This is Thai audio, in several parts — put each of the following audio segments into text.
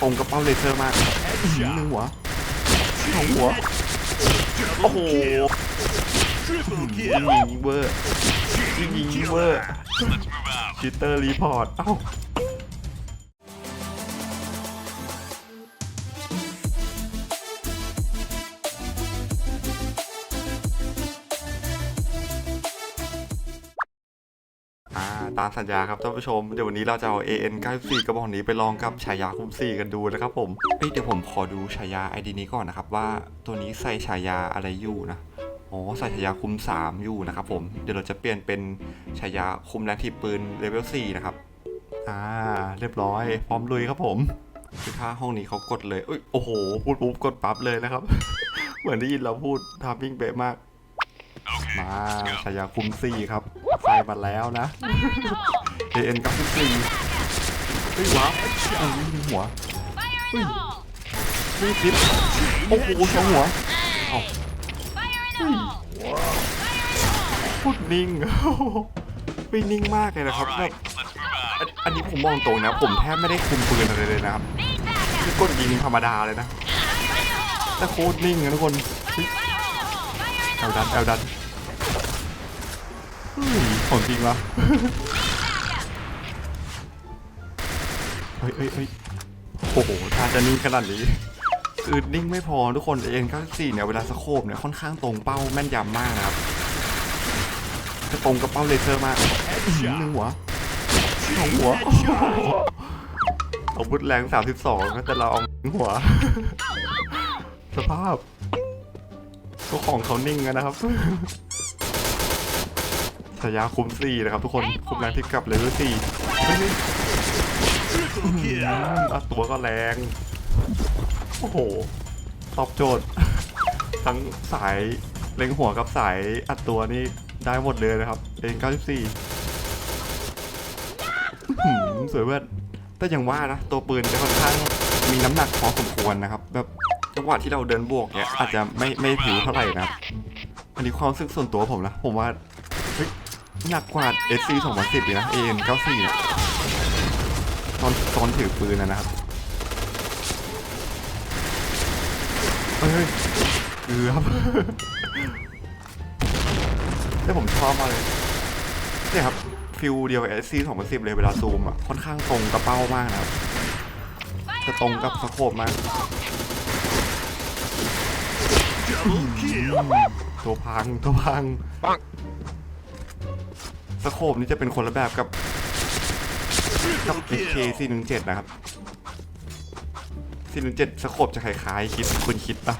ตรงกับเป้าเลเซอร์มากหนึ่งหัวสองหัว โอ้โหยิงยิงเวอร์ยิงยิงเวอร์ชิตเตอร์รีพอร์ต เอ้า ตามสัญญาครับท่านผู้ชม เดี๋ยววันนี้เราจะเอา AN 94กระบอกนี้ไปลองกับฉายาคุมสี่กันดูนะครับผมเอ้ยเดี๋ยวผมขอดูฉายา ID นี้ก่อนนะครับว่าตัวนี้ใส่ฉายาอะไรอยู่นะอ๋อใส่ฉายาคุม 3 อยู่นะครับผมเดี๋ยวเราจะเปลี่ยนเป็นฉายาคุมแรงถีบปืนเลเวล4นะครับอ่าเรียบร้อย พร้อมลุยครับผมคือถ้าห้องนี้เขากดเลยเอ้ยโอ้โห พูดปุ๊บกดปั๊บเลยนะครับ เหมือนได้ยินเราพูดทามมิ่งเป๊ะมาก มาฉายาคุม4ครับใส่มาแล้วนะ AN กับคุม4เฮ้ยว้าวเอ้ยยิงหัวเฮ้ยเฮ้ยทิปโอ้โหสองหัวเอ้าพูดนิ่งไม่นิ่งมากเลยนะครับแบบอันอันนี้ผมมองตรงนะ ผมแทบไม่ได้คุมปืนอะไรเลยนะครับคือกดยิงธรรมดาเลยนะแต่โคตรนิ่งนะทุกคนเฮ้ยแอลดันแอลดันฮ้ยของจริงวะ เฮ้ยเฮ้ยเฮ้ยโอ้โหถ้าจะนิ่งขนาดนี้คือนิ่งไม่พอทุกคนเอ็น94เนี่ยเวลาสโคบเนี่ยค่อนข้างตรงเป้าแม่นยำมากนะครับจะตรงกับเป้าเลเซอร์มากอื้อหือหนึ่งหัวสองหัวอาวุธแรง 32นะแต่เราเอาหัว สภาพก็ของเขานิ่งนะครับฉายาคุมสี่นะครับทุกคน คุมแรงที่กลับเลเวลสี่ เฮ้ย Triple อื kill. มอัดตัวก็แรง โอ้โห ตอบโจทย์ ทั้งสายเล็งหัวกับสายอัดตัวนี่ได้หมดเลยนะครับ เอง94อื้อหือสวยเว้ยแต่อย่างว่านะ ตัวปืนจะค่อนข้างมีน้ำหนักพอสมควรนะครับ แบบจังหวะที่เราเดินบวกเนี่ยอาจจะไม่ไม่ผิวเท่าไหร่นะอันนี้ความรู้สึกส่วนตัวผมนะ ผมว่าหนักกว่า SC 2010เลยนะ AN 94 เนี่ย ตอนตอนถือปืนนะนะครับเฮ้ยเกือบแต่ผมชอบมากเลยเนี่ยครับฟิลเดียวกับ SC 2010เลยเวลาซูมอะค่อนข้างตรงกับเป้ามากนะครับจะตรงกับสโคปมาก Double kill. ตัวพังตัวพังปังสโคปนี้จะเป็นคนละแบบกับ กับ Triple HK kill. 417 นะครับ 417สโคปจะคล้ายๆคิดคุณคิดปะ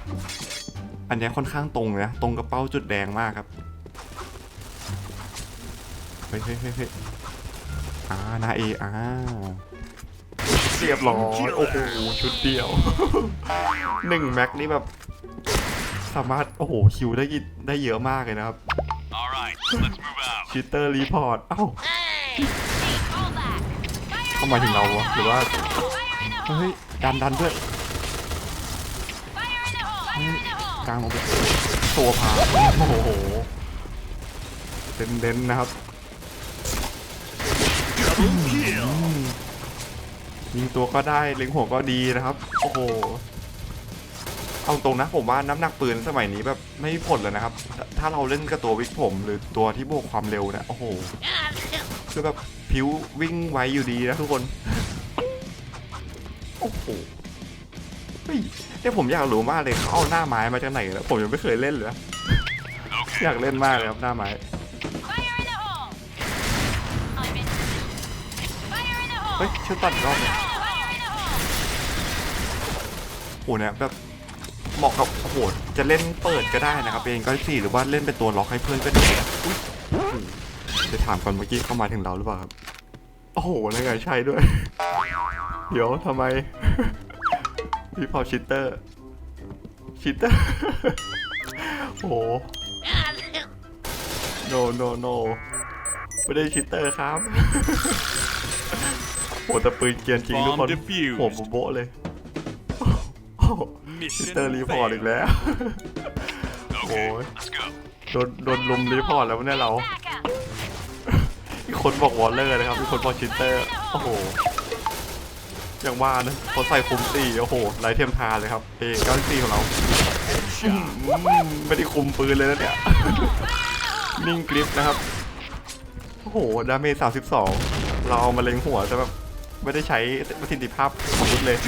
อันเนี้ยค่อนข้างตรงเลยนะ ตรงกับเป้าจุดแดงมากครับเฮ้ยเฮ้ยเฮ้ยเฮ้ยอ่านาเออ่าเรียบร้อยโอ้โหชุดเดียวหนึ่งแม็กนี่แบบ สามารถ โอ้โห คิวได้กิได้เยอะมากเลยนะครับ All right, let's move out. ชิตเตอร์รีพอร์ต เอ้า เข้ามาถึงเราวะหรือว่าเฮ้ยดันดันด้วยกลางลงไปตัวพาโอ้โหเด่นเด่นๆนะครับยิงตัวก็ได้เล็งหัวก็ดีนะครับ โอ้โหเอาตรงนะผมว่าน้ำหนักปืนสมัยนี้แบบไม่มีผลเลยนะครับ ถ้าเราเล่นกับตัววิกผมหรือตัวที่บวกความเร็วเนี่ยโอ้โหคือแบบ ผิววิ่งไวอยู่ดีนะทุกคน โอ้โหเฮ้ยเนี่ยผมอยากรู้มากเลยเขาเอาหน้าไม้มาจากไหนนะผมยังไม่เคยเล่นเลยนะอยากเล่นมากเลยครับหน้าไม้ เฮ้ยช่วยตัดอีกรอบเลยโอ้โหเนี่ยแบบเหมาะกับโอ้โหจะเล่นเปิดก็ได้นะครับเองก็สี่หรือว่าเล่นเป็นตัวล็อกให้เพื่อนก็ดีนะอุ๊ยโอ้โหจะถามก่อนเมื่อกี้เข้ามาถึงเราหรือเปล่าครับ โอ้โหนั่นไงใช่ด้วย เดี๋ยวทำไม พี่พอชิตเตอร์ ชิตเตอร์ โอ้โห no no no ไม่ได้ชิตเตอร์ครับ โหแต่ปืนเกรียนจริงทุกคน Bomb defused. หัวโบ๊ะเลยโอ้โหชิต Mission เตอร์รีพอร์ตอีกแล้ว Okay, Boy. let's go. โดนโดนลุมรีพอร์ตแล้วเนี่ยเรา มีคนบอกวอลเลอร์นะครับมีคนบอกชิตเตอร์โอ้โหอย่างว่านะเขาใส่คุมสี่โอ้โหไรเทียมทาเลยครับเอเก้าสี่ของเราไม่ได้คุมปืนเลยนะเนี่ยนิ่งกริปนะครับโอ้โหดาเมจสามสิบสองเราเอามาเล็งหัวแต่แบบไม่ได้ใช้ประสิทธิภาพของรุนเลย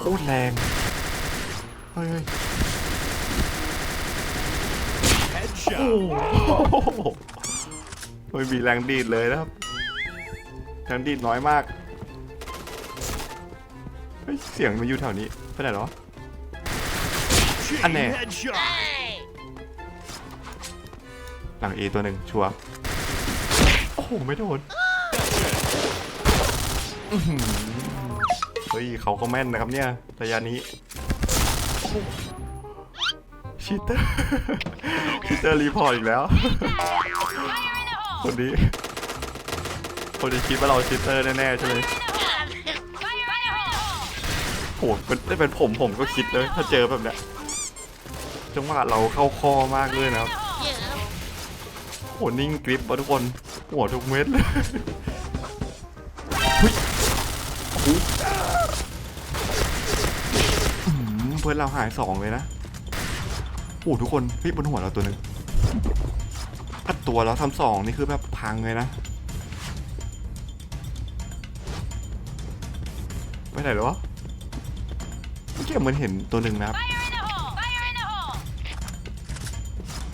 โคตรแรงเฮ้ยโอ้โห ไม่มีแรงดีดเลยนะครับแรงดีดน้อยมากเฮ้ยเสียงมันอยู่แถวนี้ไปไหนหรอ Chain Anne. headshot. หลังเอตัวหนึ่งชัวร์โอ้โห ไม่โดนเฮ้ยเขาก็แม่นนะครับเนี่ยระยะนี้ชีเตอร์ชีเตอร์รีพอร์ตอีกแล้ว คนนี้ คนนี้คิดว่าเราชีเตอร์แน่ๆใช่ไหมโหเป็นถ้เป็นผมผมก็คิดเลยถ้าเจอแบบเนี้ยจังหวะเราเข้าคอมากเลยนะครับโหนิ่งกริปวะทุกคนหัวทุกเม็ดเลยเฮ้ยเพื่อนเราหายสองเลยนะโอ้ทุกคนพี่บนหัวเราตัวหนึ่ง อัดตัวเราทำสองนี่คือแบบพังเลยนะไปไหนแล้วะเมื่อกี้เหมือนเห็นตัวหนึ่งนะครับ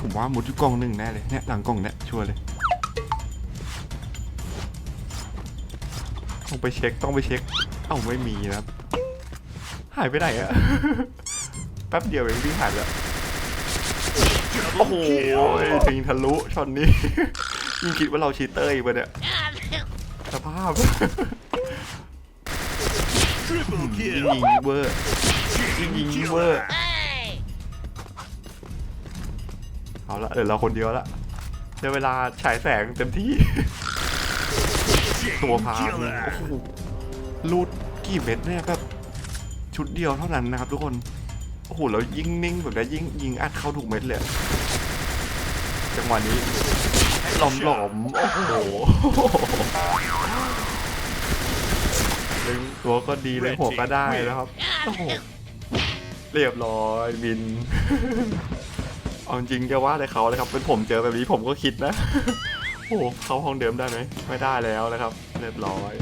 ผมว่ามุดอยู่กล่องหนึ่งแน่เลยเนี่ยหลังกล่องเนี่ยชัวร์เลยต้องไปเช็คต้องไปเช็ค เอ้าไม่มีนะครับหายไปไหนอะ แป๊บเดียวเองที่หายแล้ว โอ้โห Kill. ทิ้งทะลุช็อตนี้ ยิ่งคิดว่าเราชีเตอร์อีกปะเนี่ยสภาพ Triple ยิง kill. ยิงเวอร์ยิงยิงเวอร์เอาละเดี๋ยวเราคนเดียวละได้เวลาฉายแสงเต็มที่ ตัว Chain พาโอ้ killer. โหรูดกี่เม็ดเนี่ยแบบชุดเดียวเท่านั้นนะครับทุกคน โอ้โหแล้วยิงนิ่งแบบนี้ยิงยิงอัดเข้าถูกเม็ดเลยอะ จังหวะนี้หลอมหลอมๆโอ้โหเล็งตัวก็ดีเลยหัวก็ได้แล้วครับโอ้โหเรียบร้อยบินเอาจริงจะว่าอะไรเขาเลยครับ เป็นผมเจอแบบนี้ผมก็คิดนะ โอ้โหเข้าห้องเดิมได้ไหมไม่ได้แล้วนะครับ เรียบร้อย